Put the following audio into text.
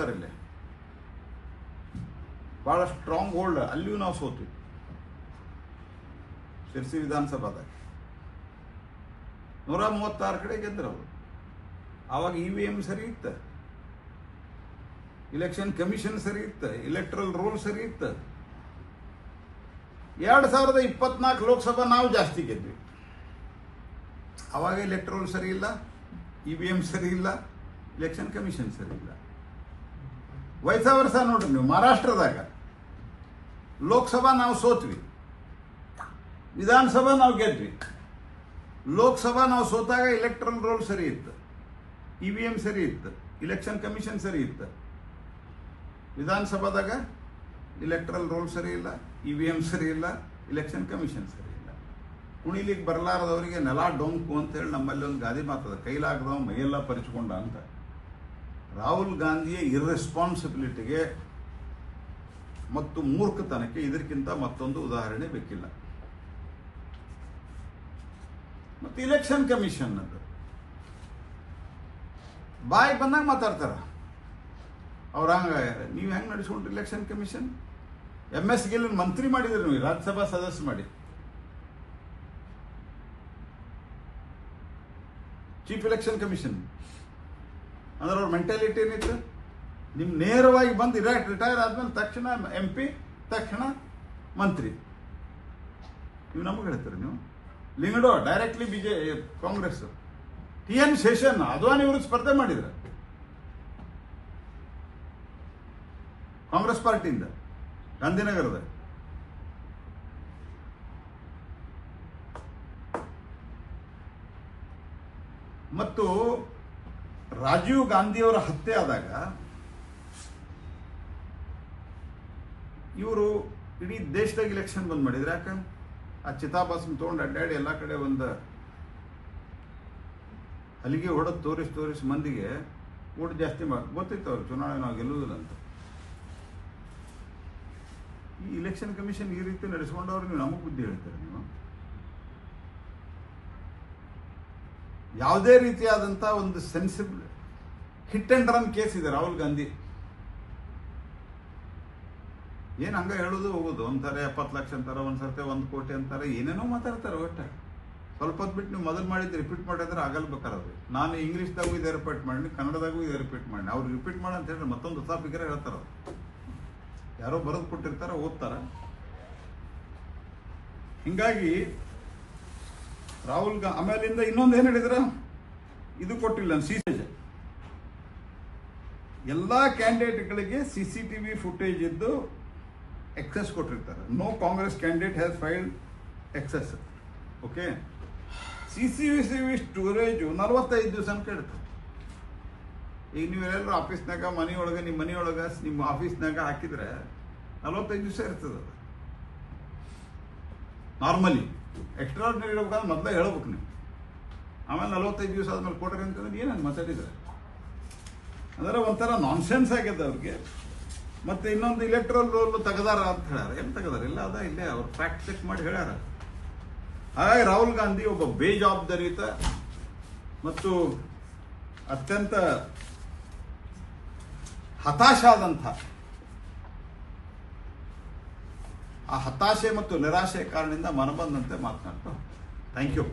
ಕೂತಾರಿಲ್ಲೇ ಭಾಳ strong hold ಅಲ್ಲಿಯೂ ನಾವು ಸೋತ್ವಿ ಶಿರ್ಸಿ ವಿಧಾನಸಭಾದಾಗ. ನೂರ ಮೂವತ್ತಾರು ಕಡೆ ಗೆದ್ರು ಅವರು. ಆವಾಗ ಇ ವಿ ಎಂ ಸರಿ ಇತ್ತು. ಇಲೆಕ್ಷನ್ ಕಮಿಷನ್ ಸರಿ ಇತ್ತು. ಇಲೆಕ್ಟ್ರಲ್ ರೂಲ್ ಸರಿ ಇತ್ತು. ಎರಡು ಸಾವಿರದ ಇಪ್ಪತ್ನಾಲ್ಕು ಲೋಕಸಭಾ ನಾವು ಜಾಸ್ತಿ ಗೆದ್ವಿ. ಅವಾಗ ಇಲೆಕ್ಟ್ರಲ್ ಸರಿ ಇಲ್ಲ ಇ ವಿ ಎಂ ಸರಿ ಇಲ್ಲ ಇಲೆಕ್ಷನ್ ಕಮಿಷನ್ ಸರಿ ಇಲ್ಲ. ವಯಸ್ಸ ವರ್ಷ ನೋಡ್ರಿ ನೀವು, ಮಹಾರಾಷ್ಟ್ರದಾಗ ಲೋಕಸಭಾ ನಾವು ಸೋತ್ವಿ, ವಿಧಾನಸಭಾ ನಾವು ಗೆದ್ವಿ. ಲೋಕಸಭಾ ನಾವು ಸೋತಾಗ ಇಲೆಕ್ಟ್ರಲ್ ರೋಲ್ ಸರಿ ಇತ್ತು ಇ ವಿ ಎಂ ಸರಿ ಇತ್ತು ಇಲೆಕ್ಷನ್ ಕಮಿಷನ್ ಸರಿ ಇತ್ತು. ವಿಧಾನಸಭಾದಾಗ ಇಲೆಕ್ಟ್ರಲ್ ರೋಲ್ ಸರಿ ಇಲ್ಲ ಇ ವಿ ಎಂ ಸರಿ ಇಲ್ಲ ಇಲೆಕ್ಷನ್ ಕಮಿಷನ್ ಸರಿ ಇಲ್ಲ. ಕುಣಿಲಿಕ್ಕೆ ಬರಲಾರದವರಿಗೆ ನೆಲ ಡೊಂಕು ಅಂತೇಳಿ ನಮ್ಮಲ್ಲಿ ಒಂದು ಗಾದಿ ಮಾತದ ಕೈಲಾಗದವ ಮೈಯೆಲ್ಲ ಪರಿಚಿಕೊಂಡ ಅಂತ. ರಾಹುಲ್ ಗಾಂಧಿಯ ಇರ್ರೆಸ್ಪಾನ್ಸಿಬಿಲಿಟಿಗೆ ಮತ್ತು ಮೂರ್ಖತನಕ್ಕೆ ಇದಕ್ಕಿಂತ ಮತ್ತೊಂದು ಉದಾಹರಣೆ ಬೇಕಿಲ್ಲ. ಮತ್ತು ಇಲೆಕ್ಷನ್ ಕಮಿಷನ್ ಅದು ಬಾಯಿ ಬಂದಾಗ ಮಾತಾಡ್ತಾರ. ಅವ್ರು ಹಂಗ, ನೀವು ಹೆಂಗೆ ನಡೆಸ್ಕೊಂಡ್ರಿ election commission M S Gill ಮಂತ್ರಿ ಮಾಡಿದ್ರಿ ನೀವು, ರಾಜ್ಯಸಭಾ ಸದಸ್ಯ ಮಾಡಿ. ಚೀಫ್ ಎಲೆಕ್ಷನ್ ಕಮಿಷನ್ ಅಂದ್ರೆ ಅವ್ರ ಮೆಂಟಾಲಿಟಿ ಏನಿತ್ತು? ನಿಮ್ಮ ನೇರವಾಗಿ ಬಂದು ಇರಾಕ್ ರಿಟೈರ್ ಆದ್ಮೇಲೆ ತಕ್ಷಣ ಎಂ ಪಿ ತಕ್ಷಣ ಮಂತ್ರಿ. ನೀವು ನಮಗೆ ಹೇಳ್ತೀರ ನೀವು? ಲಿಂಗಡೋ ಡೈರೆಕ್ಟ್ಲಿ ಬಿಜೆ ಕಾಂಗ್ರೆಸ್ ಟಿ ಎನ್ ಶೇಷನ್ ಅದ್ವಾನಿ ಇವರು ಸ್ಪರ್ಧೆ ಮಾಡಿದ್ರು. ಕಾಂಗ್ರೆಸ್ ಪಾರ್ಟಿಯಿಂದ, ಗಾಂಧಿನಗರದ. ಮತ್ತು ರಾಜೀವ್ ಗಾಂಧಿಯವರ ಹತ್ಯೆ ಆದಾಗ ಇವರು ಇಡೀ ದೇಶದಾಗ ಇಲೆಕ್ಷನ್ ಬಂದ್ ಮಾಡಿದ್ರೆ ಯಾಕ? ಆ ಚಿತಾಭಸ್ಮ ತೊಗೊಂಡು ಅಡ್ಡಾಡಿ ಎಲ್ಲ ಕಡೆ ಒಂದು ಅಲ್ಲಿಗೆ ಹೊಡೆದು ತೋರಿಸಿ ತೋರಿಸಿ ಮಂದಿಗೆ ಓಟ್ ಜಾಸ್ತಿ ಮಾಡಿ ಗೊತ್ತಿತ್ತು ಅವ್ರು ಚುನಾವಣೆ ನಾವು ಗೆಲ್ಲುವುದಿಲ್ಲ ಅಂತ. ಈ ಇಲೆಕ್ಷನ್ ಕಮಿಷನ್ ಈ ರೀತಿ ನಡೆಸ್ಕೊಂಡವ್ರು ನೀವು ನಮಗೆ ಬುದ್ಧಿ ಹೇಳ್ತಾರೆ ನೀವು? ಯಾವುದೇ ರೀತಿಯಾದಂಥ ಒಂದು sensible hit and run case ಇದೆ ರಾಹುಲ್ ಗಾಂಧಿ. ಏನು ಹಂಗ ಹೇಳೋದು ಹೋಗೋದು, ಒಂದ್ಸರಿ ಎಪ್ಪತ್ತು ಲಕ್ಷ ಅಂತಾರೆ, ಒಂದ್ಸರ್ತಿ ಒಂದು ಕೋಟಿ ಅಂತಾರೆ, ಏನೇನೋ ಮಾತಾಡ್ತಾರೆ ಒಟ್ಟ. ಸ್ವಲ್ಪ ಬಿಟ್ಟು ನೀವು ಮೊದಲು ಮಾಡಿದ್ದು ರಿಪೀಟ್ ಮಾಡಿದ್ರೆ ಆಗಲ್ಬೇಕಾರದು ನಾನು ಇಂಗ್ಲೀಷ್ದಾಗೂ ಇದೇ ರಿಪೀಟ್ ಮಾಡಿ ಕನ್ನಡದಾಗೂ ಇದೇ ರಿಪೀಟ್ ಮಾಡಿ ಅವ್ರು ರಿಪೀಟ್ ಮಾಡಿ ಅಂತ ಹೇಳಿದ್ರೆ ಮತ್ತೊಂದು ಹೊಸ ಬಿಗರ ಹೇಳ್ತಾರೆ ಯಾರೋ ಬರೆದು ಕೊಟ್ಟಿರ್ತಾರೆ, ಓದ್ತಾರ. ಹಿಂಗಾಗಿ ರಾಹುಲ್ ಗಾ ಆಮೇಲಿಂದ ಇನ್ನೊಂದು ಏನು ಹೇಳಿದ್ರ? ಇದು ಕೊಟ್ಟಿಲ್ಲ ಸಿ ಎಲ್ಲ ಕ್ಯಾಂಡಿಡೇಟ್ಗಳಿಗೆ C C T V footage ಇದ್ದು ಎಕ್ಸೆಸ್ ಕೊಟ್ಟಿರ್ತಾರೆ. No Congress candidate has failed access okay C C V C V storage ನಲ್ವತ್ತೈದು ದಿವಸ ಇರ್ತದೆ ಈಗ ನೀವೆಲ್ಲರೂ ಆಫೀಸ್ನಾಗ ಮನೆಯೊಳಗೆ, ನಿಮ್ಮ ಮನೆಯೊಳಗೆ, ನಿಮ್ಮ ಆಫೀಸ್ನಾಗ ಹಾಕಿದ್ರೆ ನಲವತ್ತೈದು ದಿವಸ ಇರ್ತದೆ ಅದು. ನಾರ್ಮಲಿ ಎಕ್ಸ್ಟ್ರಾರ್ಡಿನರಿ ಇರಬೇಕಾದ್ರೆ ಮೊದಲೇ ಹೇಳ್ಬೇಕು ನೀವು. ಆಮೇಲೆ ನಲವತ್ತೈದು ದಿವಸ ಆದ್ಮೇಲೆ ಕೊಟ್ಟರೆ ಅಂತಂದ್ರೆ ಏನಂತ ಮಾತಾಡಿದ್ರೆ. ಅಂದ್ರೆ ಒಂಥರ ನಾನ್ಸೆನ್ಸ್ ಆಗಿದೆ ಅವ್ರಿಗೆ. ಮತ್ತೆ ಇನ್ನೊಂದು ಇಲೆಕ್ಟ್ರಲ್ ರೋಲ್ ತೆಗೆದಾರ ಅಂತ ಹೇಳ್ಯಾರ. ಏನು ತೆಗೆದಾರ? ಇಲ್ಲ, ಅದ ಇಲ್ಲೇ ಅವ್ರು ಫ್ಯಾಕ್ಟ್ ಚೆಕ್ ಮಾಡಿ ಹೇಳ್ಯಾರ. ಹಾಗಾಗಿ ರಾಹುಲ್ ಗಾಂಧಿ ಒಬ್ಬ ಬೇಜವಾಬ್ದಾರಿಯುತ ಮತ್ತು ಅತ್ಯಂತ ಹತಾಶ ಆದಂಥ ಆ ಹತಾಶೆ ಮತ್ತು ನಿರಾಶೆ ಕಾರಣದಿಂದ ಮನಬಂದಂತೆ ಮಾತನಾಡ್ತಾ ಥ್ಯಾಂಕ್ ಯು